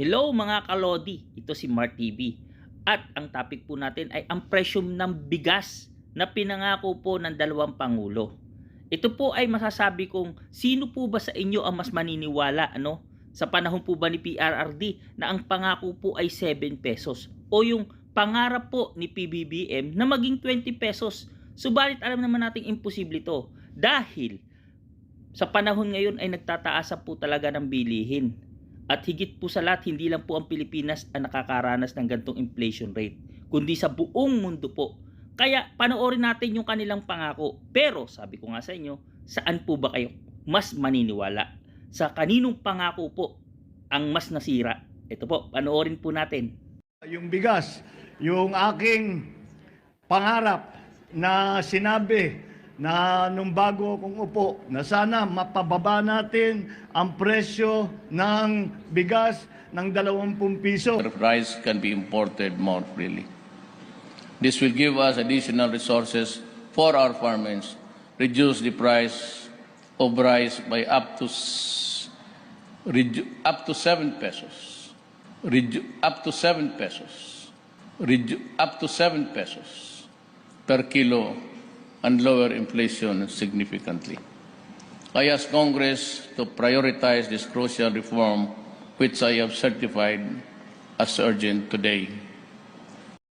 Hello mga kalodi, ito si Mart TV. At ang topic po natin ay ang presyo ng bigas na pinangako po ng dalawang pangulo. Ito po ay masasabi kong sino po ba sa inyo ang mas maniniwala ano? Sa panahon po ba ni PRRD na ang pangako po ay 7 pesos o yung pangarap po ni PBBM na maging 20 pesos. Subalit alam naman nating imposible ito dahil sa panahon ngayon ay nagtataasa po talaga ng bilihin. At higit po sa lahat, hindi lang po ang Pilipinas ang nakakaranas ng gantong inflation rate, kundi sa buong mundo po. Kaya panoorin natin yung kanilang pangako. Pero sabi ko nga sa inyo, saan po ba kayo mas maniniwala? Sa kaninong pangako po ang mas nasira? Ito po, panoorin po natin. Yung bigas, yung aking pangarap na sinabi na nung bago akong upo na sana mapababa natin ang presyo ng bigas ng 20 piso. rice can be imported more freely. This will give us additional resources for our farmers, reduce the price of rice by up to up to 7 pesos. Up to 7 pesos. Up to 7 pesos per kilo and lower inflation significantly. I ask Congress to prioritize this crucial reform which I have certified as urgent today.